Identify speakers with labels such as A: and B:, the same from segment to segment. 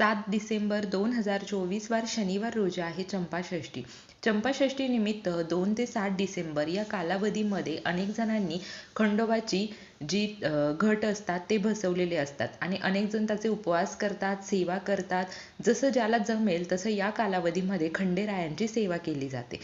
A: सात डिसेंबर दोन हजार चोवीस वार शनिवार रोजी आहे चंपाषष्ठी चंपाषष्ठी निमित्त दोन ते सात डिसेंबर या कालावधीमध्ये अनेक जणांनी खंडोबाची जी घट असतात ते बसवलेले असतात आणि अनेक जण त्याचे उपवास करतात सेवा करतात. जसं ज्याला जमेल तसं या कालावधीमध्ये खंडेरायांची सेवा केली जाते.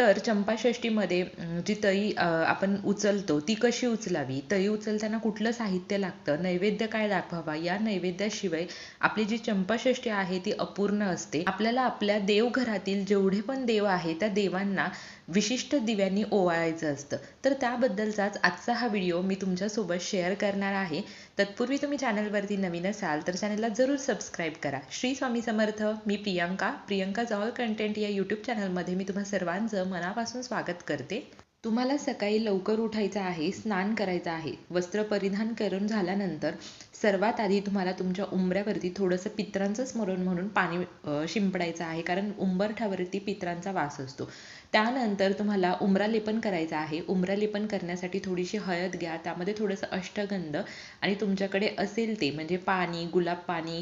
A: तर चंपाषष्ठीमध्ये जी तळी आपण उचलतो ती कशी उचलावी? तळी उचलताना कुठलं साहित्य लागतं? नैवेद्य काय दाखवावा? या नैवेद्याशिवाय आपली जी चंपाषष्ठी आहे ती अपूर्ण असते. आपल्याला आपल्या देवघरातील जेवढे पण देव आहे त्या देवांना विशिष्ट दिव्यांनी ओवाळायचं असतं. तर त्याबद्दलचाच आजचा हा व्हिडिओ मी तुमच्यासोबत शेअर करणार आहे. तत्पूर्वी तुम्ही चॅनलवरती नवीन असाल तर चॅनलला जरूर सबस्क्राईब करा. श्री स्वामी समर्थ मी प्रियंका. प्रियंका जॉल कंटेंट या यूट्यूब चॅनलमध्ये मी तुम्हा सर्वांचं मनापासून स्वागत करते. तुम्हाला सकाळी लवकर उठायचं आहे स्नान करायचं आहे वस्त्र परिधान करून झाल्यानंतर सर्वात आधी तुम्हाला तुमच्या उंबऱ्यावरती थोडंसं पित्रांचं स्मरण म्हणून पाणी शिंपडायचं आहे कारण उंबरठ्यावरती पित्रांचा वास असतो. त्यानंतर तुम्हाला उंबरालेपन करायचं आहे उंबरालेपन करण्यासाठी थोडीशी हळद घ्या त्यामध्ये थोडंसं अष्टगंध आणि तुमच्याकडे असेल ते म्हणजे पाणी गुलाब पाणी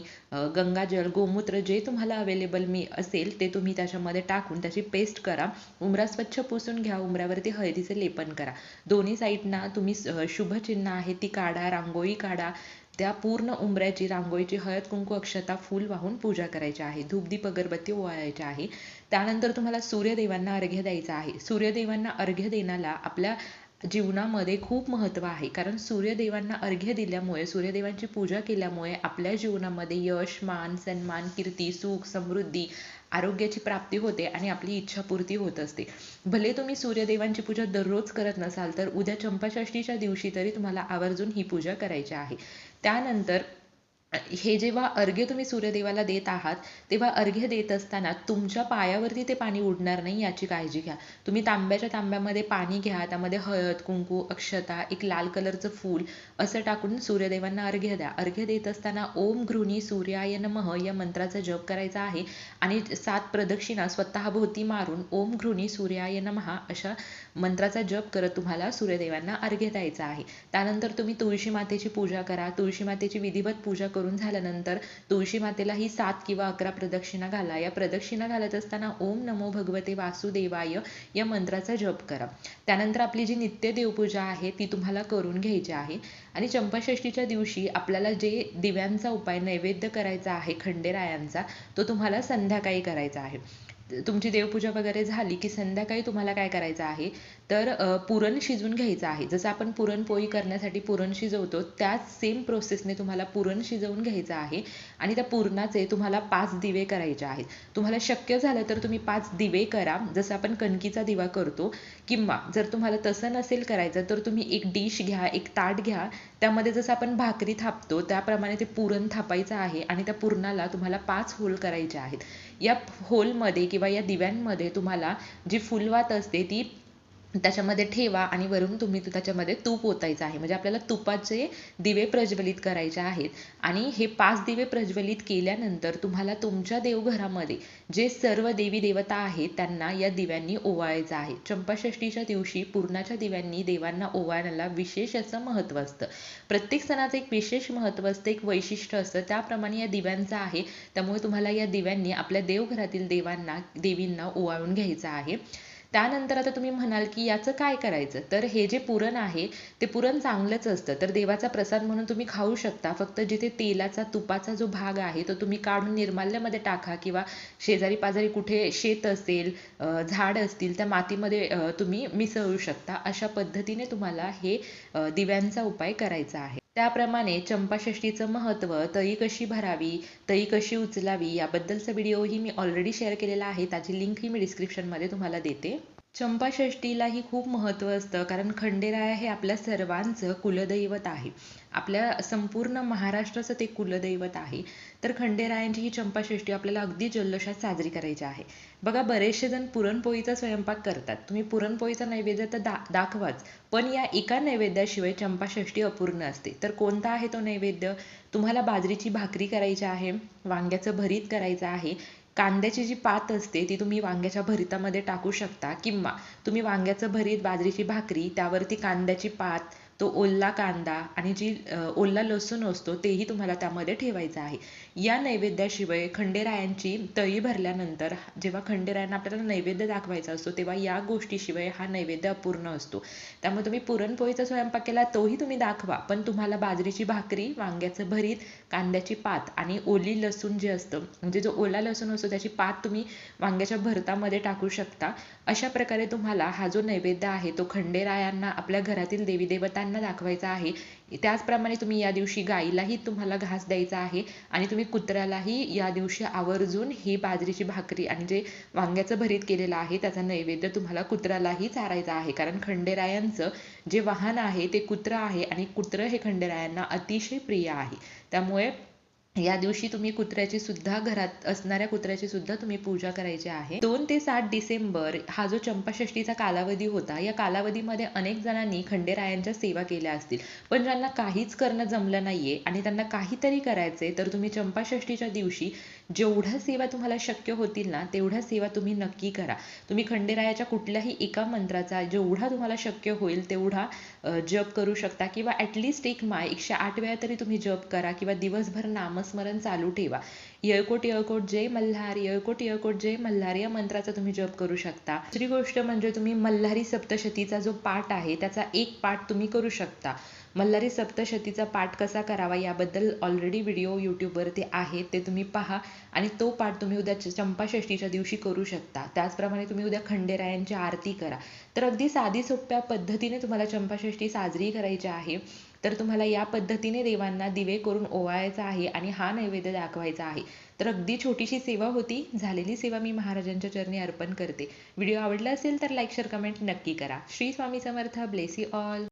A: गंगाजल गोमूत्र जे तुम्हाला अवेलेबल मी असेल ते तुम्ही त्याच्यामध्ये टाकून त्याची पेस्ट करा. उमरा स्वच्छ पुसून घ्या उमऱ्यावरती हळदीचं लेपन करा. दोन्ही साईडना तुम्ही शुभचिन्ह आहे ती काढा रांगोळी काढा. त्या पूर्ण उंबऱ्याची रांगोळीची हळद कुंकू अक्षता फूल वाहून पूजा करायची आहे. धूपदीप अगरबत्ती ओवाळायची आहे. त्यानंतर तुम्हाला सूर्यदेवांना अर्घ्य द्यायचा आहे. सूर्यदेवांना अर्घ्य देण्याला आपल्या जीवनामध्ये खूप महत्त्व आहे. कारण सूर्यदेवांना अर्घ्य दिल्यामुळे सूर्यदेवांची पूजा केल्यामुळे आपल्या जीवनामध्ये यश मान सन्मान कीर्ती सुख समृद्धी आरोग्याची प्राप्ती होते आणि आपली इच्छापूर्ती होत असते. भले तुम्ही सूर्यदेवांची पूजा दररोज करत नसाल तर उद्या चंपाषष्ठीच्या दिवशी तरी तुम्हाला आवर्जून ही पूजा करायची आहे. त्यानंतर हे जेव्हा अर्घ्य तुम्ही सूर्यदेवाला देत आहात तेव्हा अर्घ्य देत असताना तुमच्या पायावरती ते पाणी उडणार नाही याची काळजी घ्या. तुम्ही तांब्याच्या तांब्यामध्ये पाणी घ्या त्यामध्ये हळद कुंकू अक्षता एक लाल कलरचं फूल असं टाकून सूर्यदेवांना अर्घ्य द्या. अर्घ्य देत असताना ओम घृणी सूर्याय नमः या मंत्राचा जप करायचा आहे आणि सात प्रदक्षिणा स्वतःभोवती मारून ओम घृणी सूर्याय नमः अशा मंत्राचा जप करत तुम्हाला सूर्यदेवांना अर्घ्य द्यायचा आहे. त्यानंतर तुम्ही तुळशी मातेची पूजा करा. तुळशी मातेची विधिवत पूजा करून झाल्यानंतर तुळशी मातेला ही सात किंवा अकरा प्रदक्षिणा घाला. या प्रदक्षिणा घालत असताना ओम नमो भगवते वासुदेवाय या मंत्राचा जप करा. त्यानंतर आपली जी नित्य देवपूजा आहे ती तुम्हाला करून घ्यायची आहे. आणि चंपाषष्टीच्या दिवशी आपल्याला जे दिव्यांचा उपाय नैवेद्य करायचा आहे खंडेरायांचा तो तुम्हाला संध्याकाळी करायचा आहे. तुमची देवपूजा वगैरे झाली की संध्याकाळी तुम्हाला काय करायचं आहे? तर पुरण शिजवून घ्यायचं आहे. जसं आपण पुरणपोळी करण्यासाठी पुरण शिजवतो त्याच सेम प्रोसेसने तुम्हाला पुरण शिजवून घ्यायचं आहे आणि त्या पुरणाचे तुम्हाला पाच दिवे करायचे आहेत. तुम्हाला शक्य झालं तर तुम्ही पाच दिवे करा. जसं आपण कणकीचा दिवा करतो किंवा जर तुम्हाला तसं नसेल करायचं तर तुम्ही एक डिश घ्या एक ताट घ्या. त्यामध्ये जसं आपण भाकरी थापतो त्याप्रमाणे ते पुरण थापायचं आहे आणि त्या पुरणाला तुम्हाला पाच होल करायचे आहेत. या होलमध्ये किंवा किंवा या दिव्यांमध्ये तुम्हाला जी फुलवात असते ती त्याच्यामध्ये ठेवा आणि वरून तुम्ही त्याच्यामध्ये तूप ओतायचं आहे. म्हणजे आपल्याला तुपाचे दिवे प्रज्वलित करायचे आहेत आणि हे पाच दिवे प्रज्वलित केल्यानंतर तुम्हाला तुमच्या देवघरामध्ये जे सर्व देवी देवता आहेत त्यांना या दिव्यांनी ओवाळायचं आहे. चंपाषष्ठीच्या दिवशी पूर्णाच्या दिव्यांनी देवांना ओवाळण्याला विशेष असं महत्त्व असतं. प्रत्येक सणाचं एक विशेष महत्त्व असतं एक वैशिष्ट्य असतं. त्याप्रमाणे या दिव्यांचं आहे. त्यामुळे तुम्हाला या दिव्यांनी आपल्या देवघरातील देवांना देवींना ओवाळून घ्यायचं आहे. त्यानंतर आता तुम्ही म्हणाल की याचं काय करायचं? तर हे जे पुरण आहे ते पुरण चांगलंच असतं. तर देवाचा प्रसाद म्हणून तुम्ही खाऊ शकता. फक्त जिथे तेलाचा तुपाचा जो भाग आहे तो तुम्ही काढून निर्माल्यामध्ये टाका किंवा शेजारी पाजारी कुठे शेत असेल झाड असतील त्या मातीमध्ये तुम्ही मिसळू शकता. अशा पद्धतीने तुम्हाला हे दिव्यांचा उपाय करायचा आहे. त्याप्रमाणे चंपाषष्ठीचं महत्त्व तळी कशी भरावी तळी कशी उचलावी याबद्दलचा व्हिडिओही मी ऑलरेडी शेअर केलेला आहे. त्याची लिंकही मी डिस्क्रिप्शनमध्ये तुम्हाला देते. चंपाषष्ठीलाही खूप महत्त्व असतं कारण खंडेराया हे आपल्या सर्वांचं कुलदैवत आहे. आपल्या संपूर्ण महाराष्ट्राचं ते कुलदैवत आहे. तर खंडेरायांची ही चंपाषष्ठी आपल्याला अगदी जल्लोषात साजरी करायची आहे. बघा बरेचसे जण पुरणपोळीचा स्वयंपाक करतात. तुम्ही पुरणपोळीचा नैवेद्य तर दा दाखवाच. पण या एका नैवेद्याशिवाय चंपाषष्ठी अपूर्ण असते. तर कोणता आहे तो नैवेद्य? तुम्हाला बाजरीची भाकरी करायची आहे वांग्याचं भरीत करायचं आहे कांद्याची जी पात असते ती तुम्ही वांग्याच्या भरितामध्ये टाकू शकता. किंवा तुम्ही वांग्याचं भरीत बाजरीची भाकरी त्यावरती कांद्याची पात तो ओला कांदा आणि जी ओला लसूण असतो तेही तुम्हाला त्यामध्ये ठेवायचं आहे. या नैवेद्याशिवाय खंडेरायांची तळी भरल्यानंतर जेव्हा खंडेरायांना आपल्याला नैवेद्य दाखवायचा असतो तेव्हा या गोष्टीशिवाय हा नैवेद्य अपूर्ण असतो. त्यामुळे तुम्ही पुरणपोळीचा स्वयंपाक केला तोही तुम्ही दाखवा. पण तुम्हाला बाजरीची भाकरी वांग्याचं भरीत कांद्याची पात आणि ओली लसूण जे असतं म्हणजे जो ओला लसूण असतो त्याची पात तुम्ही वांग्याच्या भरतामध्ये टाकू शकता. अशा प्रकारे तुम्हाला हा जो नैवेद्य आहे तो खंडेरायांना आपल्या घरातील देवी त्यांना दाखवायचा आहे. त्याचप्रमाणे तुम्ही या दिवशी गाईलाही तुम्हाला घास द्यायचा आहे आणि तुम्ही कुत्र्यालाही या दिवशी आवर्जून ही बाजरीची भाकरी आणि जे वांग्याचं भरीत केलेलं आहे त्याचा नैवेद्य तुम्हाला कुत्र्यालाही चारायचा आहे. कारण खंडेरायांचं जे वाहन आहे ते कुत्रं आहे आणि कुत्रं हे खंडेरायांना अतिशय प्रिय आहे. त्यामुळे या दिवशी तुम्ही कुत्र्याची सुद्धा घरात असणाऱ्या कुत्र्याची सुद्धा तुम्ही पूजा करायची आहे. दोन ते सात डिसेंबर हा जो चंपाषष्ठीचा कालावधी होता या कालावधीमध्ये अनेक जणांनी खंडेरायांच्या सेवा केल्या असतील. पण ज्यांना काहीच करणं जमलं नाहीये आणि त्यांना काहीतरी करायचंय तर तुम्ही चंपाषष्ठीच्या दिवशी जेवढ्या सेवा तुम्हाला शक्य होतील ना तेवढ्या सेवा तुम्ही नक्की करा. तुम्ही खंडेरायाच्या कुठल्याही एका मंत्राचा जेवढा तुम्हाला शक्य होईल तेवढा जप करू शकता किंवा ॲटलिस्ट एक माय एकशे आठ वेळा तरी तुम्ही जप करा किंवा दिवसभर नामस्मरण चालू ठेवा. येळकोट येळकोट जय मल्हार येळकोट येळकोट जय मल्हार या मंत्राचा तुम्ही जप करू शकता. दुसरी गोष्ट म्हणजे तुम्ही मल्हारी सप्तशतीचा जो पाठ आहे त्याचा एक पाठ तुम्ही करू शकता. मल्हारी सप्तशतीचा पाठ कसा करावा याबद्दल ऑलरेडी व्हिडिओ यूट्यूबवरती आहेत ते तुम्ही पहा आणि तो पाठ तुम्ही उद्या चंपाषष्टीच्या दिवशी करू शकता. त्याचप्रमाणे तुम्ही उद्या खंडेरायांची आरती करा. तर अगदी साधी सोप्या पद्धतीने तुम्हाला चंपाषष्ठी साजरी करायची आहे. तर तुम्हाला या पद्धतीने देवांना दिवे करून ओवाळायचा आहे आणि हा नैवेद्य दाखवायचा आहे. तर अगदी छोटीशी सेवा होती झालेली सेवा मी महाराजांच्या चरणी अर्पण करते. व्हिडिओ आवडला असेल तर लाईक शेअर कमेंट नक्की करा. Shri Swami Samarth bless all